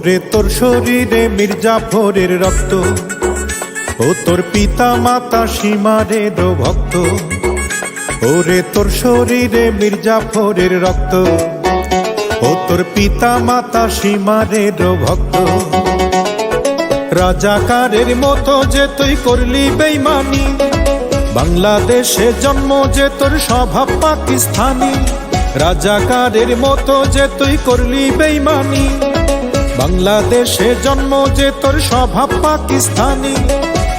ওরে তোর শরীরে মির্জাফরের রক্ত ও তোর পিতা মাতা সীমারের ভক্ত ওরে তোর শরীরে মির্জাফরের রক্ত ও তোর পিতা মাতা সীমারের ভক্ত। রাজাকারের মতো যে তুই করলি বেইমানি, বাংলাদেশে জন্ম যে তোর স্বভাব পাকিস্তানি, রাজাকারের মতো যে তুই করলি বেইমানি। বাংলাদেশে জন্ম যে তোর স্বভাব পাকিস্তানি।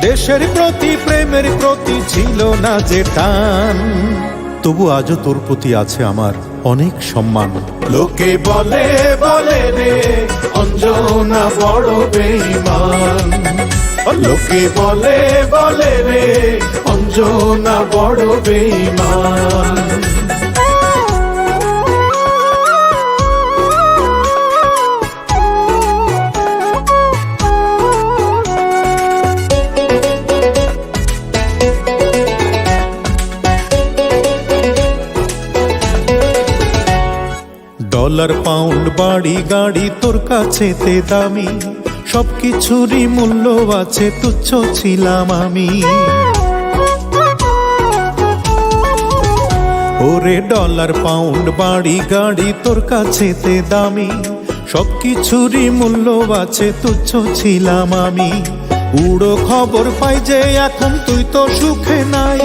দেশের প্রতি প্রেমের প্রতি ছিল না যে টান। তবু আজও তোর প্রতি আছে আমার অনেক সম্মান। লোকে বলে বলে রে, অঞ্জনা বড় বেইমান লোকে বলে বলে রে, অঞ্জনা বড় বেইমান ডলার পাউন্ড বাড়ি গাড়ি তোর কাছে তে দামি। সব কিছুরই মূল্য আছে, তুচ্ছ ছিলাম আমি। ওরে ডলার পাউন্ড বাড়ি গাড়ি তোর কাছে তে দামি। সব কিছুরই মূল্য আছে, তুচ্ছ ছিলাম আমি। উড়ো খবর পাই যে এখন তুই তো সুখে নাই।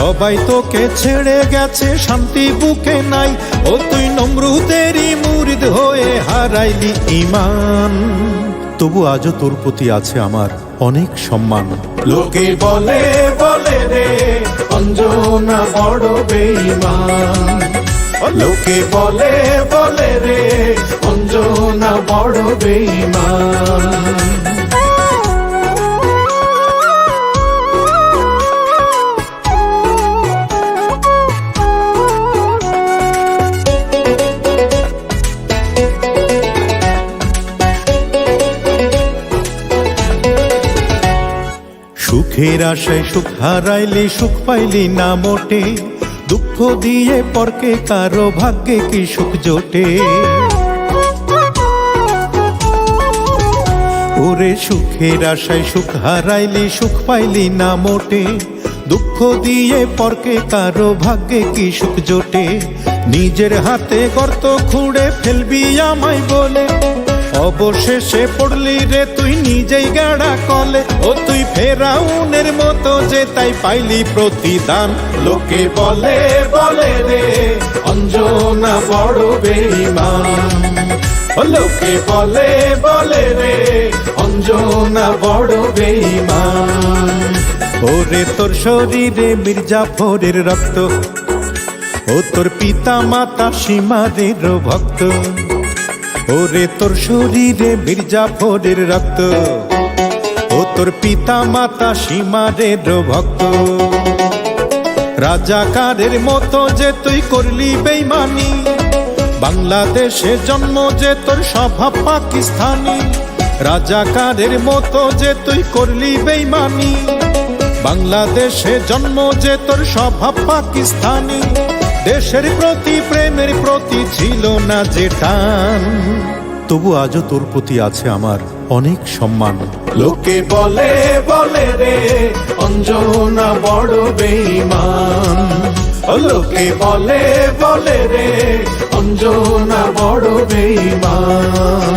সবাই তোকে ছেড়ে গেছে, শান্তি বুকে নাই। ও তুই নমরুদেরই মুরিদ হয়ে হারাইলি ইমান তবু আজও তোর প্রতি আছে আমার অনেক সম্মান। লোকে বলে বলে রে, অঞ্জনা বড় বেইমান লোকে বলে বলে রে, অঞ্জনা বড় বেইমান সুখের আশায় সুখ হারাইলি, সুখ পাইলি না মোটে। দুঃখ দিয়ে পরকে কারও ভাগ্যে কি সুখ জোটে? ওরে সুখের আশায় সুখ হারাইলি, সুখ পাইলি না মোটে। দুঃখ দিয়ে পরকে কারও ভাগ্যে কি সুখ জোটে? নিজের হাতে গর্ত খুঁড়ে ফেলবি আমায় বলে। অবশেষে পড়লি রে তুই নিজেই গাড়া কলে। ও তুই ফেরাউনের মতো যে তাই পাইলি প্রতিদান। লোকে বলে বলে রে, অঞ্জনা বড় বেইমান লোকে বলে বলে রে, অঞ্জনা বড় বেইমান ওরে তোর শরীরে মির্জাফরের রক্ত। ও তোর পিতা মাতা সীমারের ভক্ত। ওরে তোর শরীরে মির্জাফরের রক্ত, ও তোর পিতা মাতা সীমারের ভক্ত। রাজাকারের মতো যে তুই করলি বেইমানি, বাংলাদেশে জন্ম যে তোর স্বভাব পাকিস্তানি, রাজাকারের মতো যে তুই করলি বেইমানি, বাংলাদেশে জন্ম যে তোর স্বভাব পাকিস্তানি। দেশের প্রতি প্রেমের প্রতি ছিল না যে টান। তবু আজও তোর প্রতি আছে আমার অনেক সম্মান। লোকে বলে বলে রে, অঞ্জনা বড় বেইমান লোকে বলে বলে রে, অঞ্জনা বড় বেইমান